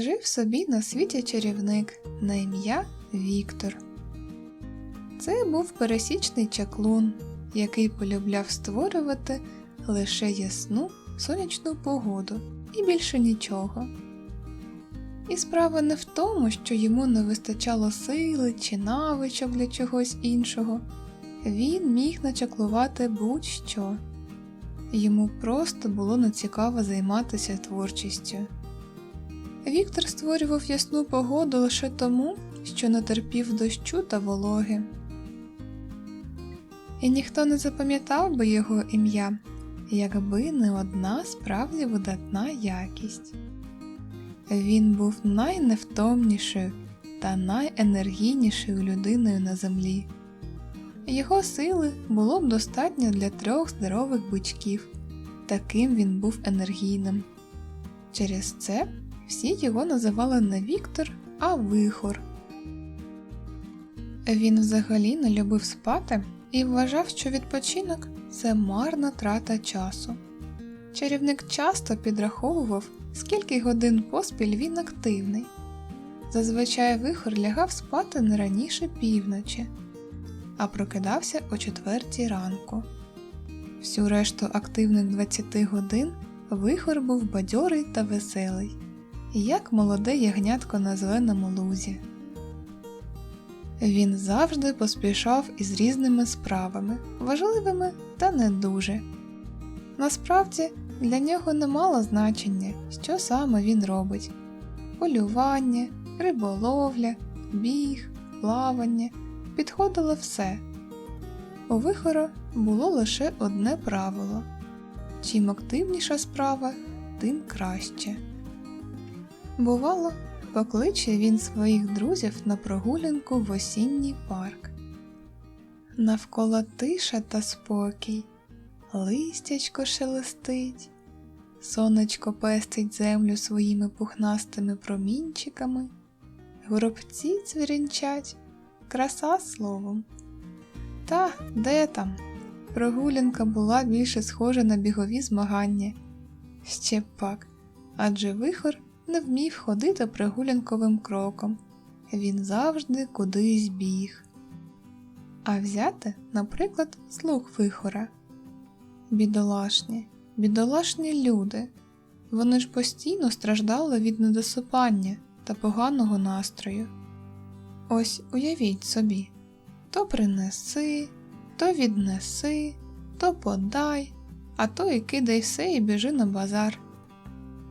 Жив собі на світі чарівник на ім'я Віктор. Це був пересічний чаклун, який полюбляв створювати лише ясну сонячну погоду і більше нічого. І справа не в тому, що йому не вистачало сили чи навичок для чогось іншого. Він міг начаклувати будь-що. Йому просто було нецікаво займатися творчістю. Віктор створював ясну погоду лише тому, що не терпів дощу та вологи. І ніхто не запам'ятав би його ім'я, якби не одна справді видатна якість. Він був найневтомнішою та найенергійнішою людиною на землі. Його сили було б достатньо для трьох здорових бичків, таким він був енергійним. Через це всі його називали не Віктор, а Вихор. Він взагалі не любив спати і вважав, що відпочинок це марна трата часу. Чарівник часто підраховував, скільки годин поспіль він активний. Зазвичай вихор лягав спати не раніше півночі, а прокидався о четвертій ранку. Всю решту активних 20 годин вихор був бадьорий та веселий, як молоде ягнятко на зеленому лузі. Він завжди поспішав із різними справами, важливими та не дуже. Насправді, для нього не мало значення, що саме він робить: полювання, риболовля, біг, плавання підходило все. У вихора було лише одне правило чим активніша справа, тим краще. Бувало, покличе він своїх друзів на прогулянку в осінній парк. Навколо тиша та спокій, листячко шелестить, сонечко пестить землю своїми пухнастими промінчиками, горобці цвірінчать, краса словом. Та де там? Прогулянка була більше схожа на бігові змагання. Ще пак, адже вихор не вмів ходити прогулянковим кроком, він завжди кудись біг. А взяти, наприклад, слух вихора. Бідолашні, бідолашні люди. Вони ж постійно страждали від недосипання та поганого настрою. Ось уявіть собі то принеси, то віднеси, то подай, а то і кидай все і біжи на базар.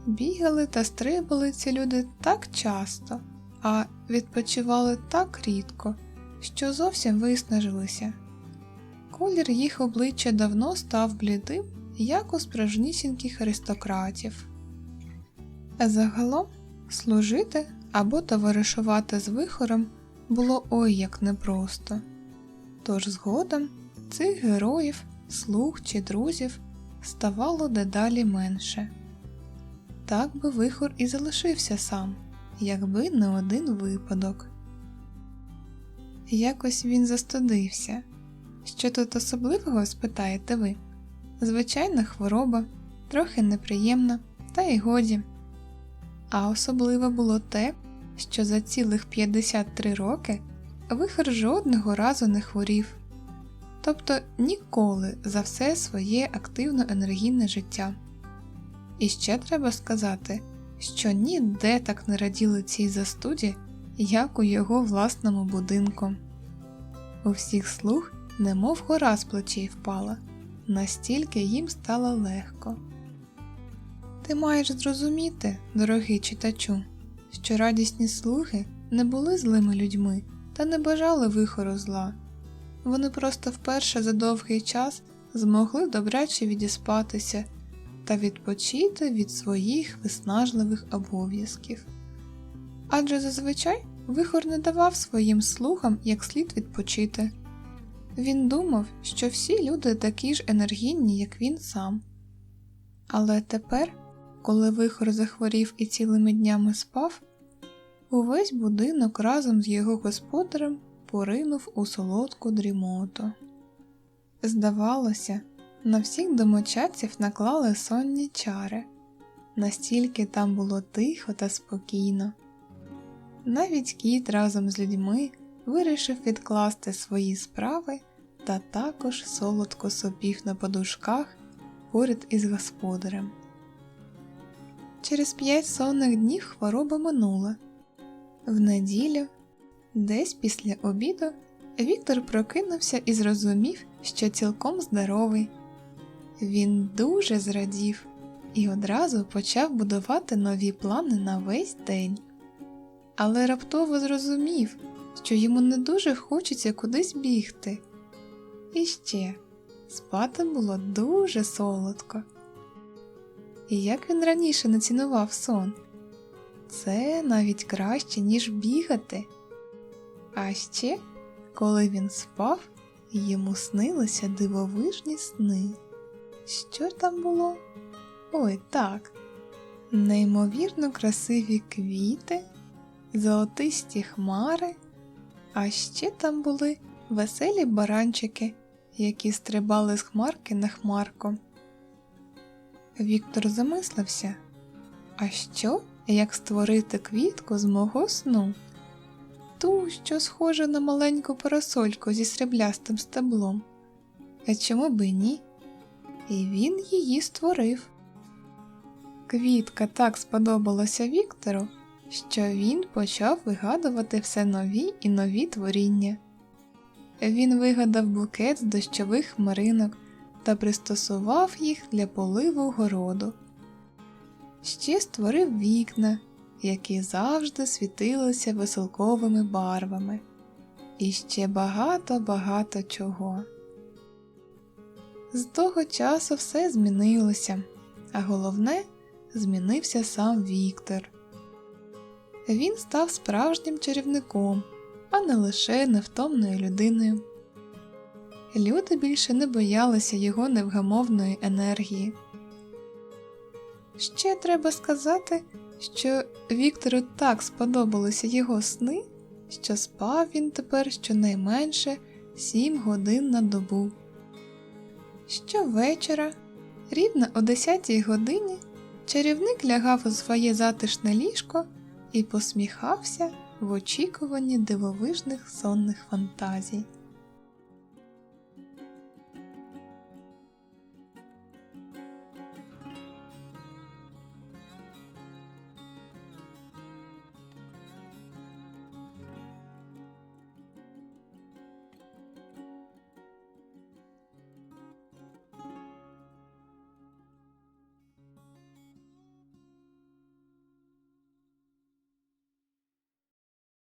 Бігали та стрибали ці люди так часто, а відпочивали так рідко, що зовсім виснажилися. Колір їх обличчя давно став блідим, як у справжнісіньких аристократів. Загалом служити або товаришувати з вихором було ой як непросто. Тож згодом цих героїв, слуг чи друзів ставало дедалі менше. Так би вихор і залишився сам, якби не один випадок. Якось він застудився. Що тут особливого, спитаєте ви? Звичайна хвороба, трохи неприємна, та й годі. А особливо було те, що за цілих 53 роки вихор жодного разу не хворів, тобто ніколи за все своє активно енергійне життя. І ще треба сказати, що ніде так не раділи цій застуді, як у його власному будинку. У всіх слуг, немов гора з плечей впала, настільки їм стало легко. Ти маєш зрозуміти, дорогий читачу, що радісні слуги не були злими людьми та не бажали вихору зла. Вони просто вперше за довгий час змогли добряче відіспатися та відпочити від своїх виснажливих обов'язків. Адже зазвичай вихор не давав своїм слугам як слід відпочити. Він думав, що всі люди такі ж енергійні, як він сам. Але тепер, коли вихор захворів і цілими днями спав, увесь будинок разом з його господарем поринув у солодку дрімоту. Здавалося, на всіх домочадців наклали сонні чари, настільки там було тихо та спокійно. Навіть кіт разом з людьми вирішив відкласти свої справи та також солодко сопів на подушках поряд із господарем. Через п'ять сонних днів хвороба минула. В неділю, десь після обіду, Віктор прокинувся і зрозумів, що цілком здоровий. Він дуже зрадів і одразу почав будувати нові плани на весь день. Але раптово зрозумів, що йому не дуже хочеться кудись бігти. І ще спати було дуже солодко. І як він раніше не цінував сон, це навіть краще, ніж бігати. А ще, коли він спав, йому снилися дивовижні сни. Що там було? Ой, так, неймовірно красиві квіти, золотисті хмари, а ще там були веселі баранчики, які стрибали з хмарки на хмарку. Віктор замислився, а що, як створити квітку з мого сну? Ту, що схожа на маленьку парасольку зі сріблястим стеблом. А чому би ні? І він її створив. Квітка так сподобалася Віктору, що він почав вигадувати все нові і нові творіння. Він вигадав букет з дощових хмаринок та пристосував їх для поливу городу. Ще створив вікна, які завжди світилися веселковими барвами, і ще багато-багато чого. З того часу все змінилося, а головне, змінився сам Віктор. Він став справжнім чарівником, а не лише невтомною людиною. Люди більше не боялися його невгамовної енергії. Ще треба сказати, що Віктору так сподобалися його сни, що спав він тепер щонайменше сім годин на добу. Щовечора, рівно о 10 годині, чарівник лягав у своє затишне ліжко і посміхався в очікуванні дивовижних сонних фантазій.